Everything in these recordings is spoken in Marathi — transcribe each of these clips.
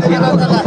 केला होता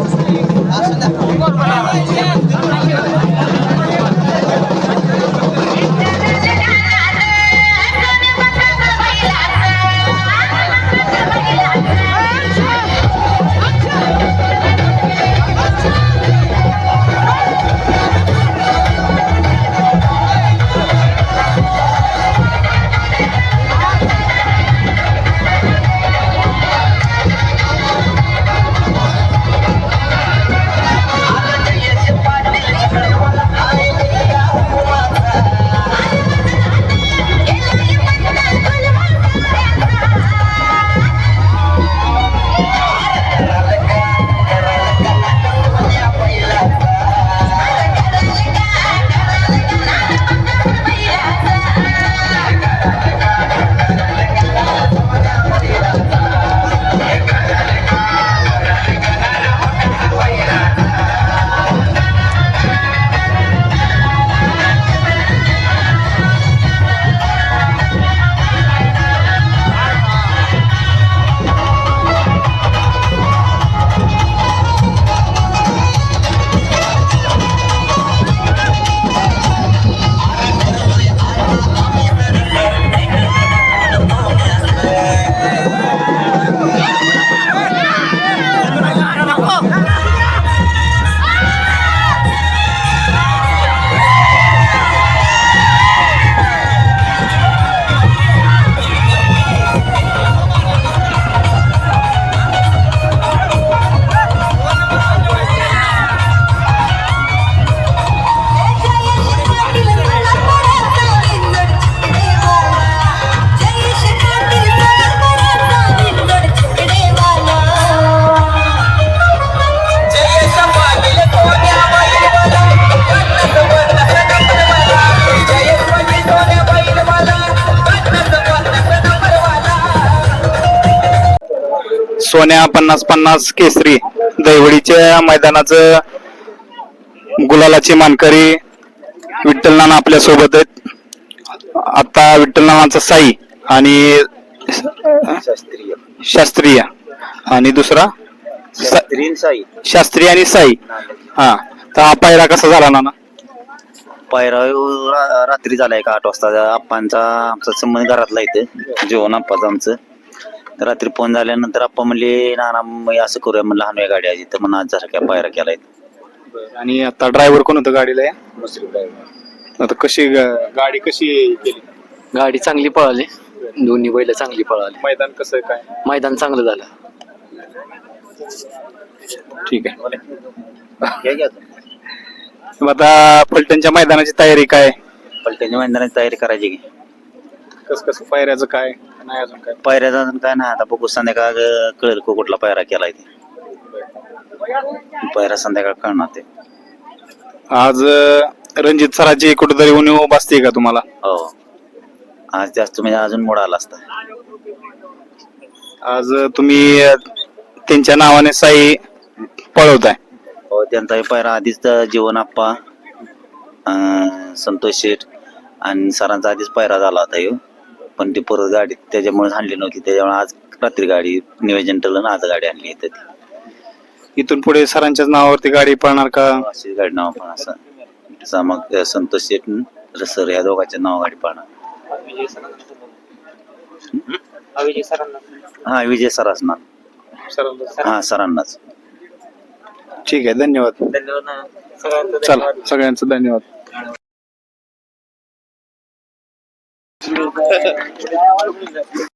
सोन्या पन्नास पन्नास केसरी दैवडीच्या मैदानाचं गुलालाची मानकरी विठ्ठल नाना आपल्यासोबत आहेत. आता विठ्ठल नानाचा साई आणि शास्त्रीय शास्त्रीय आणि दुसरा साई. शास्त्रीय आणि साई. हा. तर हा पायरा कसा झाला नाना? पायरा रा- रात्री झालाय का आठ वाजता. आप्पांचा आमचा संबंध घरातला इथे. जेवण आप्पाचं आमचं. तर रात्री फोन झाल्यानंतर आप्पा म्हणले नाना मग असं करूया म्हणलं हानूया गाडी आधी तर म्हणून आज जरा काय पायरा केलाय आणि आता ड्रायव्हर कोण होतं गाडीला या? आता कशी ग- गाडी कशी केली? गाडी चांगली पळाली. दोन्ही बैल चांगली पळाली. मैदान कसं काय? मैदान चांगलं झालं. ठीक आहे. मग आता फलटणच्या मैदानाची तयारी काय? पलट्याच्या मैदानाची तयारी करायची की. कसं कसं पायऱ्याचं काय? नाही अजून काय? पायऱ्याचा अजून काय नाही. आता बघू संध्याकाळ कळेल को कुठला पायरा केलाय ते. पायरा संध्याकाळ कळणार ते. आज अं, रणजित सराची कुठेतरी उणीव बसते का तुम्हाला? हो. आज जास्त म्हणजे अजून मोड आला असता. आज अं, तुम्ही अं, त्यांच्या नावाने साई पळवताय. हो त्यांचा हे पायरा आधीच तर जीवन आप्पा अं, संतोष शेठ आणि सरांचा आधीच पायरा झाला होता ह्यो. पण ती परत गाडी त्याच्यामुळे आणली नव्हती. त्याच्यामुळे आज रात्री गाडी नियोजन ठरलं ना आज गाडी आणली इथं ती. इथून पुढे सरांच्याच नावावरती गाडी पळणार का? अशी गाडी नाव पण असं. तसा मग संतोष शेठ सर या दोघांच्या नाव गाडी पाहणार हा विजय सर असणार हा सरांनाच. ठीक आहे धन्यवाद. चला सगळ्यांचं धन्यवाद. Obrigado.